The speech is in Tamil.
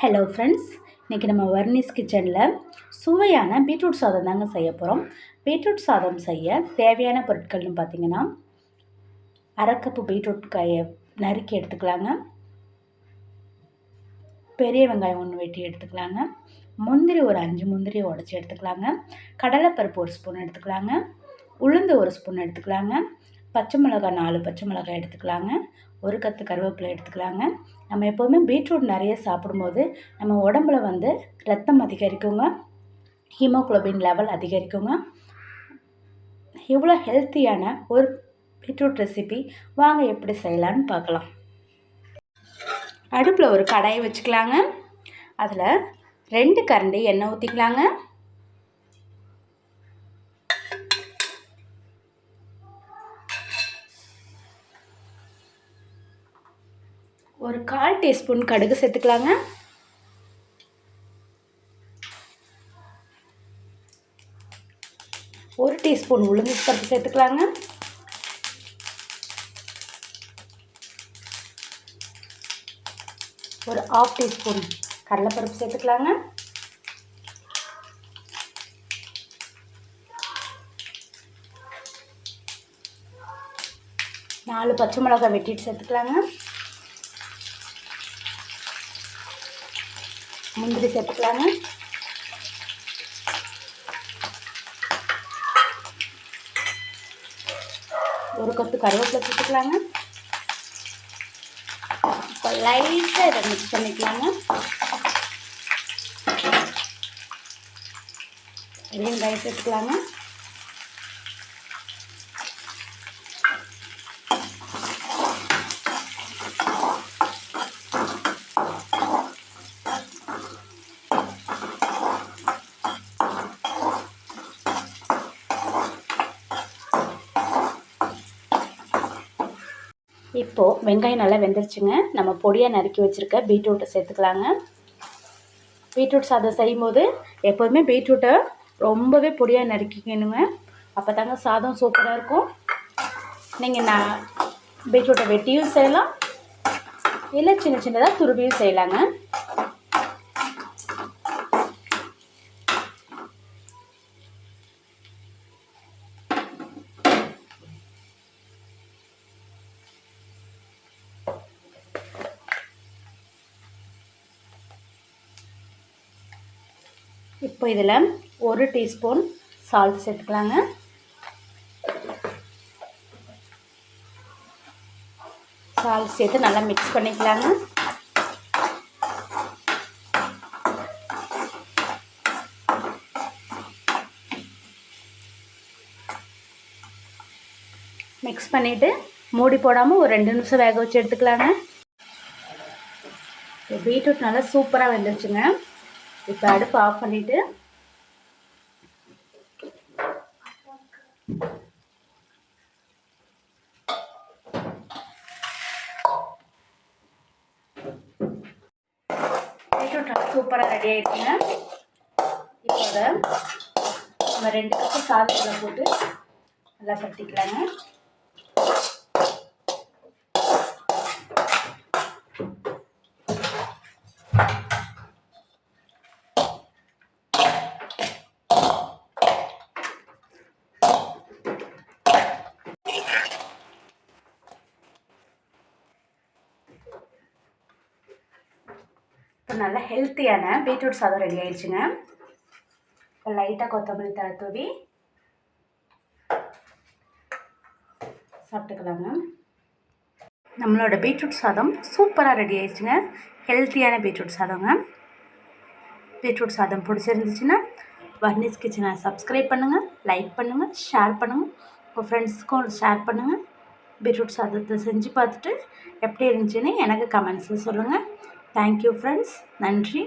ஹலோ ஃப்ரெண்ட்ஸ் இன்றைக்கி நம்ம வர்னிஸ் கிச்சனில் சுவையான பீட்ரூட் சாதம் தாங்க செய்ய போகிறோம் பீட்ரூட் சாதம் செய்ய தேவையான பொருட்கள்னு பார்த்தீங்கன்னா அரை கப்பு பீட்ரூட் காயை நறுக்கி எடுத்துக்கலாங்க. பெரிய வெங்காயம் ஒன்று வெட்டி எடுத்துக்கலாங்க. முந்திரி ஒரு அஞ்சு முந்திரி உடச்சி எடுத்துக்கலாங்க. கடலைப்பருப்பு ஒரு ஸ்பூன் எடுத்துக்கலாங்க. உளுந்து ஒரு ஸ்பூன் எடுத்துக்கலாங்க. பச்சை மிளகாய் நாலு பச்சை மிளகாய் எடுத்துக்கலாங்க. ஒரு கத்து கருவேப்பிலை எடுத்துக்கலாங்க. நம்ம எப்போவுமே பீட்ரூட் நிறைய சாப்பிடும்போது நம்ம உடம்புல வந்து ரத்தம் அதிகரிக்குங்க. ஹீமோக்ளோபின் லெவல் அதிகரிக்குங்க. இவ்வளோ ஹெல்த்தியான ஒரு பீட்ரூட் ரெசிபி வாங்க எப்படி செய்யலான்னு பார்க்கலாம். அடுப்பில் ஒரு கடாயை வச்சுக்கலாங்க. அதில் ரெண்டு கரண்டி எண்ணெய் ஊற்றிக்கலாங்க ஒரு கால் டீஸ்பூன் கடுகு சேர்த்துக்கலாங்க. ஒரு டீஸ்பூன் உளுந்து பருப்பு சேர்த்துக்கலாங்க. ஒரு ஆஃப் டீஸ்பூன் கடலைப்பருப்பு சேர்த்துக்கலாங்க. நாலு பச்சை மிளகாய் வெட்டிட்டு சேர்த்துக்கலாங்க. முந்திரி சேர்த்துக்கலாங்க ஒரு கொத்து கருவேப்பிலை சேர்த்துக்கலாங்க இப்போ லைட்டாக இதை மிக்ஸ் பண்ணிக்கலாங்க வெங்காயம் சேர்த்துக்கலாங்க இப்போது வெங்காயம் நல்லா வெந்துருச்சுங்க. நம்ம பொடியாக நறுக்கி வச்சுருக்க பீட்ரூட்டை சேர்த்துக்கலாங்க. பீட்ரூட் சாதம் செய்யும்போது எப்போதுமே பீட்ரூட்டை ரொம்பவே பொடியாக நறுக்கிக்கணுங்க. அப்போ தாங்க சாதம் சூப்பராக இருக்கும். நீங்கள் நான் பீட்ரூட்டை வெட்டியும் செய்யலாம். இல்லை சின்ன சின்னதாக துருவியும் செய்யலாங்க. இப்போ இதில் ஒரு டீஸ்பூன் சால்ட் சேர்த்துக்கலாங்க. சால்ட் சேர்த்து நல்லா மிக்ஸ் பண்ணிக்கலாங்க. மிக்ஸ் பண்ணிவிட்டு மூடி போடாமல் ஒரு ரெண்டு நிமிஷம் வேக வச்சு எடுத்துக்கலாங்க. பீட்ரூட் நல்லா சூப்பராக வெந்துருச்சுங்க. இப்போ அடுப்பு ஆஃப் பண்ணிவிட்டு சூப்பராக ரெடி ஆகிடுச்சுங்க இப்போ அதை நம்ம ரெண்டு கப்பு சாதத்தில் போட்டு நல்லா கட்டிக்கலாங்க நல்லா ஹெல்த்தியான பீட்ரூட் சாதம் ரெடி ஆயிடுச்சுங்க. இப்போ லைட்டாக கொத்தமல்லி தழை தூவி சாப்பிட்டுக்கலாங்க. நம்மளோட பீட்ரூட் சாதம் சூப்பராக ரெடி ஆயிடுச்சுங்க. ஹெல்த்தியான பீட்ரூட் சாதங்க. பீட்ரூட் சாதம் பிடிச்சிருந்துச்சுன்னா வர்னிஸ் கிச்சனை சப்ஸ்கிரைப் பண்ணுங்கள் லைக் பண்ணுங்கள் ஷேர் பண்ணுங்கள் உங்கள் ஃப்ரெண்ட்ஸுக்கும் ஷேர் பண்ணுங்கள் பீட்ரூட் சாதத்தை செஞ்சு பார்த்துட்டு எப்படி இருந்துச்சுன்னு எனக்கு கமெண்ட்ஸில் சொல்லுங்கள் தேங்க்யூ ஃப்ரெண்ட்ஸ் நன்றி